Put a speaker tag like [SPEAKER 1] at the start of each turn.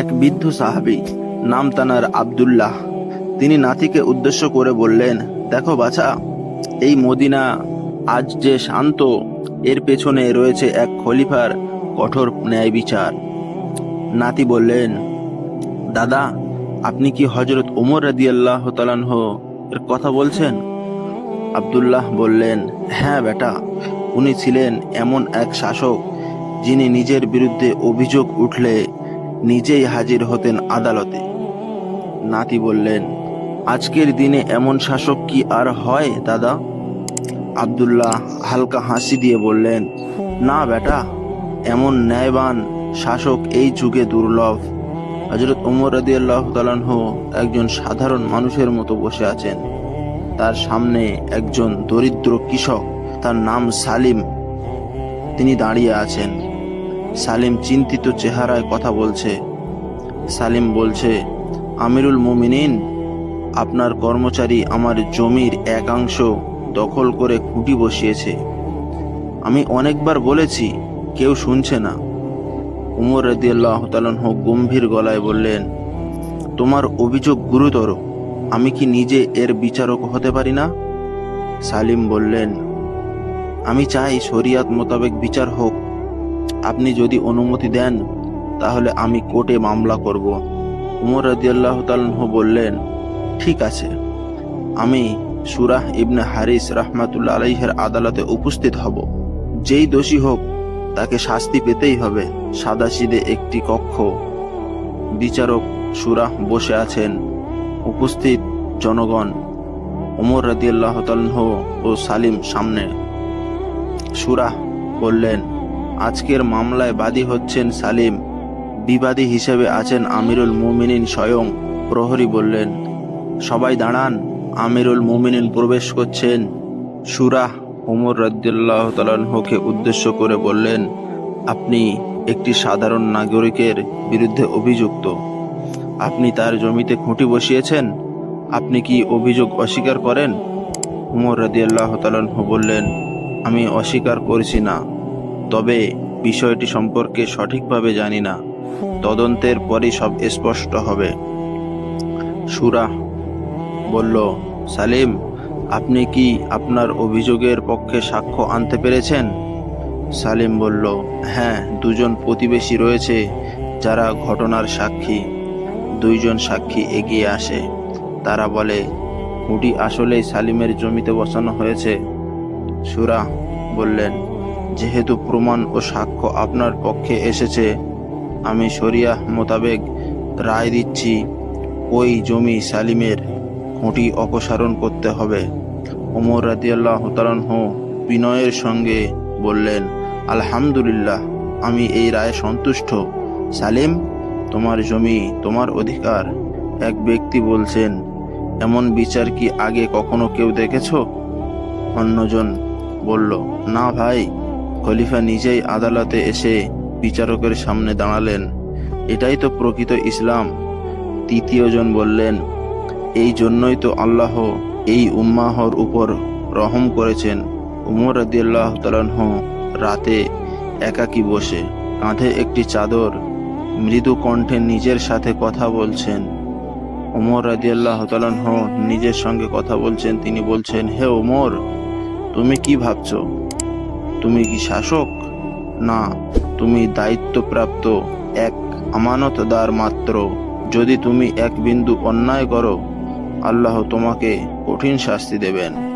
[SPEAKER 1] এক বৃদ্ধ সাহাবী, নাম তানার আব্দুল্লাহ। তিনি নাতিকে উদ্দেশ্য করে বললেন, দেখো বাছা, এই মদিনা আজ যে শান্ত, এর পেছনে রয়েছে এক খলিফার কঠোর ন্যায় বিচার। নাতি বললেন, দাদা, আপনি কি হজরত ওমর রাদিয়াল্লাহ তালানহ এর কথা বলছেন? আব্দুল্লাহ বললেন হ্যাঁ বেটা, উনি ছিলেন এমন এক শাসক যিনি নিজের বিরুদ্ধে অভিযোগ উঠলে নিজেই হাজির হতেন আদালতে। নাতি বললেন, আজকের দিনে এমন শাসক কি আর হয়, দাদা? আব্দুল্লাহ হালকা হাসি দিয়ে বললেন, না বেটা, এমন ন্যায়বান শাসক এই যুগে দুর্লভ। হজরত উমর রাদিয়াল্লাহ তালানহ একজন সাধারণ মানুষের মতো বসে আছেন। তার সামনে একজন দরিদ্র কৃষক, তার নাম সালিম। তিনি দাঁড়িয়ে আছেন। সালিম চিন্তিত চেহারায় কথা বলছে। সালিম বলছে, আমিরুল মুমিনিন, আপনার কর্মচারী আমার জমির একাংশ দখল করে খুঁটি বসিয়েছে। আমি অনেকবার বলেছি, কেউ শুনছে না। উমর রদিয়াল্লাহ গম্ভীর গলায় বললেন, তোমার অভিযোগ গুরুতর। আমি কি নিজে এর বিচারক হতে পারি না? সালিম বললেন, আমি চাই শরিয়াত মোতাবেক বিচার হোক। আপনি যদি অনুমতি দেন, তাহলে আমি কোর্টে মামলা করব। উমর রদিয়াল্লাহ তালহ বললেন, ঠিক আছে। আমি সুরাহ ইবনে হারিস রাহমাতুল্লাহ আলাইহের আদালতে উপস্থিত হব। যেই দোষী হোক, তাকে শাস্তি পেতেই হবে, সাদাসিদে একটি কক্ষ। বিচারক সুরাহ বসে আছেন। উপস্থিত জনগণ ওমর রাদিয়াল্লাহ তালহ ও সালিম সামনে। সুরাহ বললেন আজকের মামলায় বাদী হচ্ছেন সালিম। বিবাদী হিসেবে আছেন আমিরুল মুমিনিন স্বয়ং, প্রহরী বললেন। সবাই দাঁড়ান, আমিরুল মুমিনিন প্রবেশ করছেন। সুরাহ ওমর রাদিয়াল্লাহ তালাহকে উদ্দেশ্য করে বললেন, আপনি একটি সাধারণ নাগরিকের বিরুদ্ধে অভিযুক্ত। আপনি তার জমিতে খুঁটি বসিয়েছেন? আপনি কি অভিযোগ অস্বীকার করেন? উমর রাদিয়াল্লাহ তালাহ বললেন, আমি অস্বীকার করছি না। তবে বিষয়টি সম্পর্কে সঠিকভাবে জানি না। তদন্তের পরই সব স্পষ্ট হবে। সুরা বলল, সালিম, আপনি কি আপনার অভিযোগের পক্ষে সাক্ষ্য আনতে পেরেছেন? সালিম বলল হ্যাঁ দুজন প্রতিবেশী রয়েছে যারা ঘটনার সাক্ষী। দুইজন সাক্ষী এগিয়ে আসে। তারা বলে খুঁটি আসলেই সালিমের জমিতে বসানো হয়েছে। সুরা বললেন যেহেতু প্রমাণ ও সাক্ষ্য আপনার পক্ষে এসেছে, আমি শরিয়া মোতাবেক রায় দিচ্ছি, ওই জমি সালিমের খুঁটি অপসারণ করতে হবে। ওমর রাদিয়াল্লাহ তালাহ বিনয়ের সঙ্গে বললেন, আলহামদুলিল্লাহ, আমি এই রায়ে সন্তুষ্ট। সালিম, তোমার জমি, তোমার অধিকার। এক ব্যক্তি বলছেন, এমন বিচার কি আগে কখনো কেউ দেখেছ? অন্যজন বলল, না ভাই খলিফা নিজেই আদালতে এসে বিচারকের সামনে দাঁড়ালেন। এটাই তো প্রকৃত ইসলাম। তৃতীয়জন বললেন, এই জন্যই তো আল্লাহ এই উম্মাহর উপর রহম করেছেন। উমর রাদিয়াল্লাহ তালাহ রাতে একাকী বসে কাঁধে একটি চাদর মৃদু কণ্ঠে নিজের সাথে কথা বলছেন। ওমর রাদিয়াল্লাহ তালাহ নিজের সঙ্গে কথা বলছেন। তিনি বলছেন, হে ওমর তুমি কি ভাবছ? তুমি কি শাসক? না, তুমি দায়িত্বপ্রাপ্ত এক আমানতদার মাত্র। যদি তুমি এক বিন্দু অন্যায় করো, আল্লাহ তোমাকে কঠিন শাস্তি দেবেন।